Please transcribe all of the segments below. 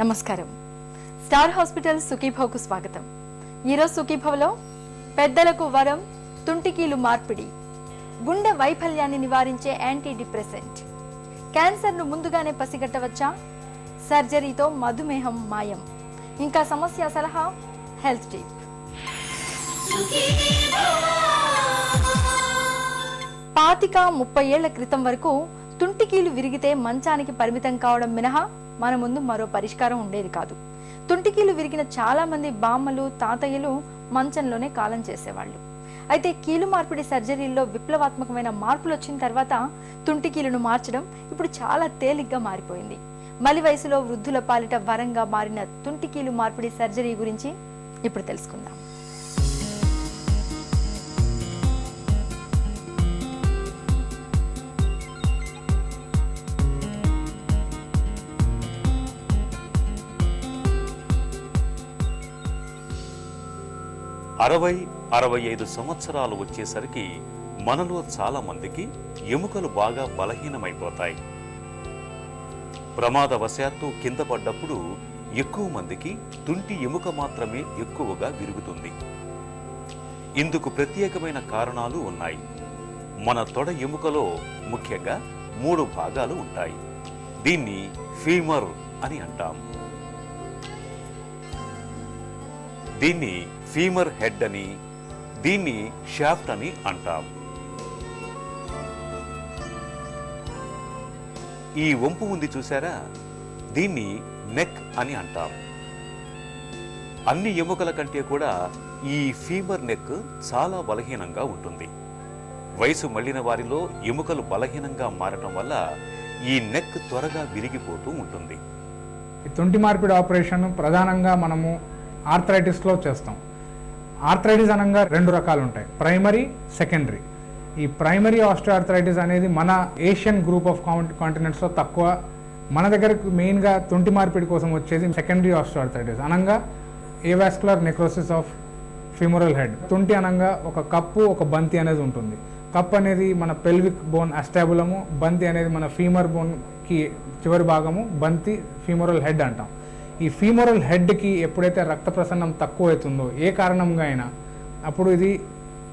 నమస్కారం. Star hospital సుఖీభవ్కు స్వాగతం. ఈరోజు సుఖీభవ్లో పెద్దలకు వరం తుంటికీలు మార్పిడి గుండె వైఫల్యాన్ని నివారించే యాంటీ డిప్రెసెంట్ క్యాన్సర్ను ముందుగానే పసిగట్టవచ్చా? సర్జరీతో మధుమేహం మాయం. ఇంకా సమస్య సలహా హెల్త్ టిప్. పాతిక ముప్పై ఏళ్ళ క్రితం వరకు తుంటికీలు విరిగితే మంచానికి పరిమితం కావడం మినహా? మన ముందు మరో పరిష్కారం ఉండేది కాదు. తుంటికీలు విరిగిన చాలా మంది బామ్మలు తాతయ్యలు మంచంలోనే కాలం చేసేవాళ్ళు. అయితే కీలు మార్పిడి సర్జరీల్లో విప్లవాత్మకమైన మార్పులు వచ్చిన తర్వాత తుంటికీలును మార్చడం ఇప్పుడు చాలా తేలిగ్గా మారిపోయింది. మలి వయసులో వృద్ధుల పాలిట వరంగా మారిన తుంటికీలు మార్పిడి సర్జరీ గురించి ఇప్పుడు తెలుసుకుందాం. అరవై అరవై ఐదు సంవత్సరాలు వచ్చేసరికి మనలో చాలా మందికి ఎముకలు బాగా బలహీనమైపోతాయి. ప్రమాదవశాత్తు కింద పడ్డప్పుడు ఎక్కువ మందికి తుంటి ఎముక మాత్రమే ఎక్కువగా విరుగుతుంది. ఇందుకు ప్రత్యేకమైన కారణాలు ఉన్నాయి. మన తొడ ఎముకలో ముఖ్యంగా మూడు భాగాలు ఉంటాయి. దీన్ని ఫీమర్ అని అంటాం. దీన్ని ఫీమర్ హెడ్ అని దీన్ని షాఫ్ట్ అని అంటాం. ఈ వంపు ఉంది చూసారా? దీన్ని నెక్ అని అంటాం. అన్ని ఎముకల కంటే కూడా ఈ ఫీమర్ నెక్ చాలా బలహీనంగా ఉంటుంది. వయసు మళ్ళిన వారిలో ఎముకలు బలహీనంగా మారటం వల్ల ఈ నెక్ త్వరగా విరిగిపోతూ ఉంటుంది. ఈ తొంటి మార్పిడి ఆపరేషన్ ప్రధానంగా మనము ఆర్థరైటిస్లో చేస్తాం. ఆర్థరైటిస్ అనగా రెండు రకాలు ఉంటాయి ప్రైమరీ సెకండరీ. ఈ ప్రైమరీ ఆస్టియోఆర్థరైటిస్ అనేది మన ఏషియన్ గ్రూప్ ఆఫ్ కాంటినెంట్స్లో తక్కువ. మన దగ్గరకు మెయిన్గా తుంటి మార్పిడి కోసం వచ్చేది సెకండరీ ఆస్టియోఆర్థరైటిస్ అనగా avascular necrosis of femoral head. తుంటి అనగా ఒక కప్పు ఒక బంతి అనేది ఉంటుంది. కప్ అనేది మన పెల్విక్ బోన్ అస్టాబులము బంతి అనేది మన ఫీమర్ బోన్కి చివరి భాగము బంతి ఫీమోరల్ హెడ్ అంటాం. ఈ ఫీమోరల్ హెడ్కి ఎప్పుడైతే రక్త ప్రసన్నం తక్కువ అవుతుందో ఏ కారణంగా అయినా అప్పుడు ఇది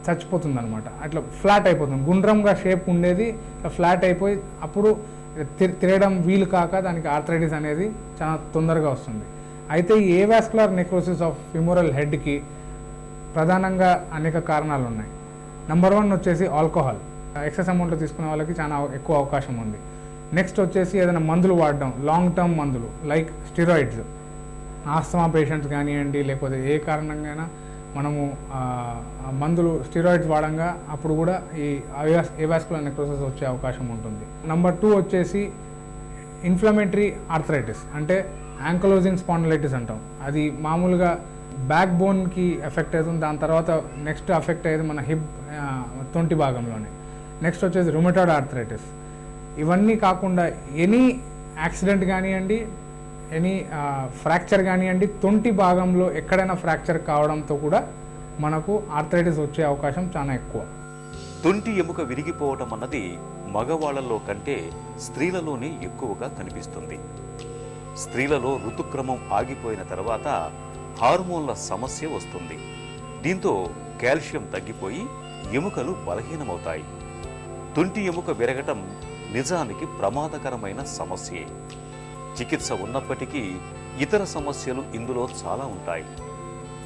చచ్చిపోతుంది అనమాట అట్లా ఫ్లాట్ అయిపోతుంది. గుండ్రంగా షేప్ ఉండేది ఫ్లాట్ అయిపోయి అప్పుడు తి- తిరగడం వీలు కాక దానికి ఆర్థరైటిస్ అనేది చాలా తొందరగా వస్తుంది. అయితే ఈ ఏవాస్కులర్ నెక్రోసిస్ ఆఫ్ ఫిమోరల్ హెడ్కి ప్రధానంగా అనేక కారణాలు ఉన్నాయి నెంబర్ వన్ వచ్చేసి ఆల్కహాల్ ఎక్సెస్ అమౌంట్లో తీసుకునే వాళ్ళకి చాలా ఎక్కువ అవకాశం ఉంది. నెక్స్ట్ వచ్చేసి ఏదైనా మందులు వాడడం లాంగ్ టర్మ్ మందులు లైక్ స్టిరాయిడ్స్ ఆస్తమా పేషెంట్స్ కానివ్వండి లేకపోతే ఏ కారణంగా మనము మందులు స్టిరాయిడ్స్ వాడంగా అప్పుడు కూడా ఈ ఏవాస్కులర్ నెక్రోసిస్ వచ్చే అవకాశం ఉంటుంది. నెంబర్ టూ వచ్చేసి ఇన్ఫ్లమేటరీ ఆర్థరైటిస్ అంటే యాంకలోజింగ్ స్పాండలైటిస్ అంటాం. అది మామూలుగా బ్యాక్ బోన్కి ఎఫెక్ట్ అవుతుంది దాని తర్వాత నెక్స్ట్ ఎఫెక్ట్ అయ్యేది మన హిప్ తొంటి భాగంలోనే. నెక్స్ట్ వచ్చేసి రుమటాడ్ ఆర్థరైటిస్ ఇవన్నీ కాకుండా ఎనీ యాక్సిడెంట్ కానివ్వండి ఎనీ ఫ్రాక్చర్ కానివ్వండి తొంటి భాగంలో ఎక్కడైనా ఫ్రాక్చర్ కావడంతో కూడా మనకు ఆర్థరైటిస్ వచ్చే అవకాశం చాలా ఎక్కువ. తొంటి ఎముక విరిగిపోవటం అన్నది మగవాళ్ళలో కంటే స్త్రీలలోనే ఎక్కువగా కనిపిస్తుంది. స్త్రీలలో ఋతుక్రమం ఆగిపోయిన తర్వాత హార్మోన్ల సమస్య వస్తుంది. దీంతో కాల్షియం తగ్గిపోయి ఎముకలు బలహీనమవుతాయి. తొంటి ఎముక విరగటం నిజానికి ప్రమాదకరమైన సమస్యే. చికిత్స ఉన్నప్పటికీ ఇతర సమస్యలు ఇందులో చాలా ఉంటాయి.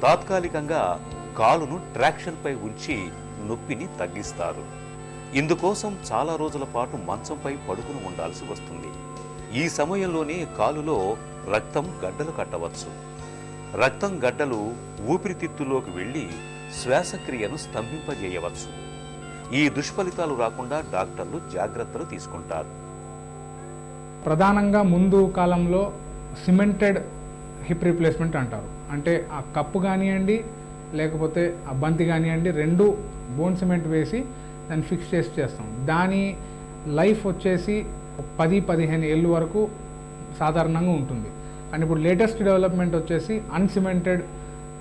తాత్కాలికంగా కాలును ట్రాక్షన్పై ఉంచి నొప్పిని తగ్గిస్తారు. ఇందుకోసం చాలా రోజుల పాటు మంచంపై పడుకుని ఉండాల్సి వస్తుంది. ఈ సమయంలోనే కాలులో రక్తం గడ్డలు కట్టవచ్చు. రక్తం గడ్డలు ఊపిరితిత్తులోకి వెళ్ళి శ్వాసక్రియను స్తంభింపజేయవచ్చు. ఈ దుష్ఫలితాలు రాకుండా డాక్టర్లు జాగ్రత్తలు తీసుకుంటారు. ప్రధానంగా ముందు కాలంలో సిమెంటెడ్ హిప్ రీప్లేస్మెంట్ అంటారు. అంటే ఆ కప్పు కానివ్వండి లేకపోతే ఆ బంతి కానివ్వండి రెండు బోన్ సిమెంట్ వేసి దాన్ని ఫిక్స్ చేసి చేస్తాం. దాని లైఫ్ వచ్చేసి పది పదిహేను ఏళ్ళు వరకు సాధారణంగా ఉంటుంది. కానీ ఇప్పుడు లేటెస్ట్ డెవలప్మెంట్ వచ్చేసి అన్సిమెంటెడ్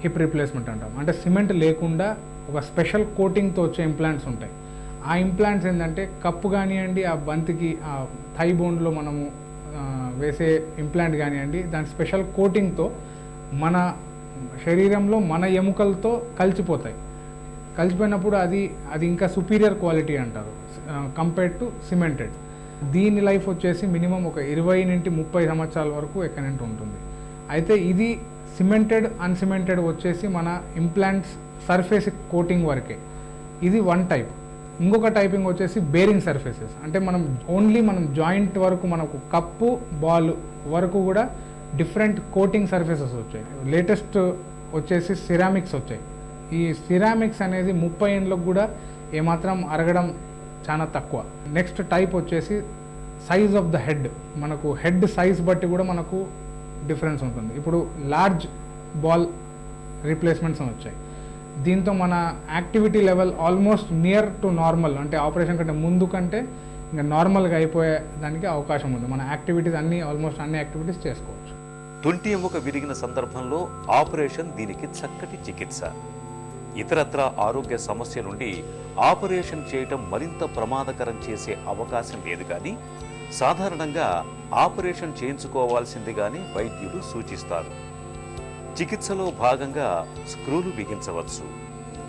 హిప్ రీప్లేస్మెంట్ అంటాం. అంటే సిమెంట్ లేకుండా ఒక స్పెషల్ కోటింగ్తో వచ్చే ఇంప్లాంట్స్ ఉంటాయి. ఆ ఇంప్లాంట్స్ ఏంటంటే కప్పు కానివ్వండి ఆ బంతికి ఆ థై బోన్లో మనము వేసే ఇంప్లాంట్ కానివ్వండి దాని స్పెషల్ కోటింగ్తో మన శరీరంలో మన ఎముకలతో కలిసిపోతాయి. కలిసిపోయినప్పుడు అది అది ఇంకా సుపీరియర్ క్వాలిటీ అంటారు కంపేర్డ్ టు సిమెంటెడ్ దీని లైఫ్ వచ్చేసి మినిమం ఒక ఇరవై నుండి ముప్పై సంవత్సరాల వరకు ఎక్కడంటే ఉంటుంది. అయితే ఇది సిమెంటెడ్ అన్సిమెంటెడ్ వచ్చేసి మన ఇంప్లాంట్స్ సర్ఫేస్ కోటింగ్ వరకే. ఇది వన్ టైప్ ఇంకొక టైపింగ్ వచ్చేసి బేరింగ్ సర్ఫేసెస్ అంటే మనం ఓన్లీ మనం జాయింట్ వరకు మనకు కప్పు బాల్ వరకు కూడా డిఫరెంట్ కోటింగ్ సర్ఫేసెస్ వచ్చాయి. లేటెస్ట్ వచ్చేసి సిరామిక్స్ వచ్చాయి. ఈ సిరామిక్స్ అనేది ముప్పై ఏళ్ళకు కూడా ఏమాత్రం అరగడం చాలా తక్కువ. నెక్స్ట్ టైప్ వచ్చేసి సైజ్ ఆఫ్ ద హెడ్ మనకు హెడ్ సైజ్ బట్టి కూడా మనకు డిఫరెన్స్ ఉంటుంది. ఇప్పుడు లార్జ్ బాల్ రీప్లేస్మెంట్స్ అని వచ్చాయి. దీంతో మన activity level almost near to normal. అంటే ఆపరేషన్ కంటే ముందు కంటే ఇంకా నార్మల్గా అయిపోయే దానికి అవకాశం ఉంది. మన యాక్టివిటీస్ అన్ని ఆల్మోస్ట్ అన్ని యాక్టివిటీస్ చేసుకోవచ్చు. తుంటి ఎముక విరిగిన సందర్భంలో ఆపరేషన్ దీనికి చక్కటి చికిత్స. ఇతరత్ర ఆరోగ్య సమస్య నుండి ఆపరేషన్ చేయటం మరింత ప్రమాదకరం చేసే అవకాశం లేదు కానీ సాధారణంగా ఆపరేషన్ చేయించుకోవాల్సిందిగానే వైద్యులు సూచిస్తారు. చికిత్సలో భాగంగా స్క్రూలు బిగించవచ్చు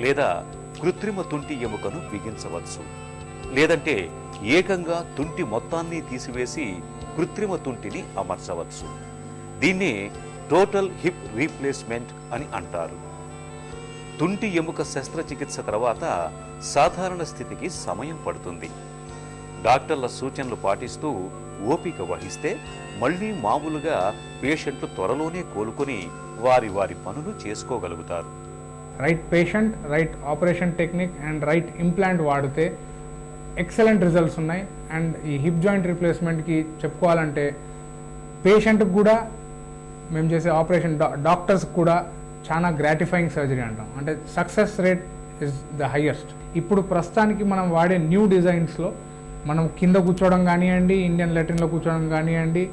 లేదా కృత్రిమ తుంటి ఎముకను బిగించవచ్చు. లేదంటే ఏకంగా తుంటి మొత్తాన్ని తీసివేసి కృత్రిమ తుంటిని అమర్చవచ్చు. దీన్నే టోటల్ హిప్ రీప్లేస్మెంట్ అని అంటారు. తుంటి ఎముక శస్త్రచికిత్స తర్వాత సాధారణ స్థితికి సమయం పడుతుంది. డాక్టర్ల సూచనలు పాటిస్తూ ఓపిక వహిస్తే మళ్ళీ మామూలుగా పేషెంట్లు త్వరలోనే కోలుకొని వారి వారి పనులు చేసుకోగలుగుతారు. Right patient right operation technique and right implant వాడితే ఎక్సలెంట్ రిజల్ట్స్ ఉన్నాయి. అండ్ ఈ హిప్ జాయింట్ రీప్లేస్మెంట్కి చెప్పుకోవాలంటే పేషెంట్కి కూడా మేము చేసే ఆపరేషన్ డా డాక్టర్స్కి కూడా చాలా గ్రాటిఫైయింగ్ సర్జరీ అంటాం. అంటే success rate is the highest ఇప్పుడు ప్రస్తుతానికి మనం వాడే న్యూ డిజైన్స్లో మనం కింద కూర్చోవడం కానివ్వండి ఇండియన్ లెటర్న్లో కూర్చోవడం కానివ్వండి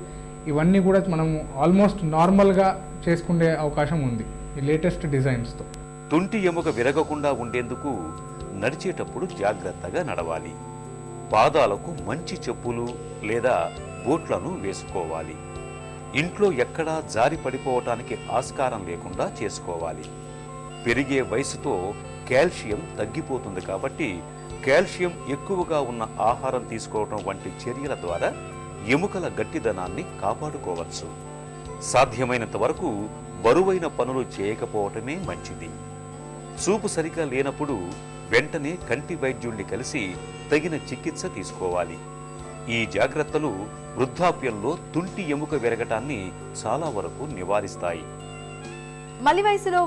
ఇవన్నీ కూడా మనం ఆల్మోస్ట్ నార్మల్గా చేసుకునే అవకాశం ఉంది ఈ లేటెస్ట్ డిజైన్స్తో. తుంటి ఎముక విరగకుండా ఉండేందుకు నడిచేటప్పుడు జాగ్రత్తగా నడవాలి. పాదాలకు మంచి చెప్పులు లేదా బూట్లను వేసుకోవాలి. ఇంట్లో ఎక్కడా జారి పడిపోవటానికి ఆస్కారం లేకుండా చేసుకోవాలి. పెరిగే వయసుతో కాల్షియం తగ్గిపోతుంది కాబట్టి కాల్షియం ఎక్కువగా ఉన్న ఆహారం తీసుకోవడం వంటి చర్యల ద్వారా ఎముకల గట్టిదనాన్ని కాపాడుకోవచ్చు. సాధ్యమైనంత వరకు బరువైన పనులు చేయకపోవటమే మంచిది. చూపు సరిగా లేనప్పుడు వెంటనే కంటి వైద్యుణ్ణి కలిసి తగిన చికిత్స తీసుకోవాలి. ఈ జాగ్రత్తలు వృద్ధాప్యంలో తుంటి ఎముక విరగటాన్ని చాలా వరకు నివారిస్తాయి. మలి వయసులో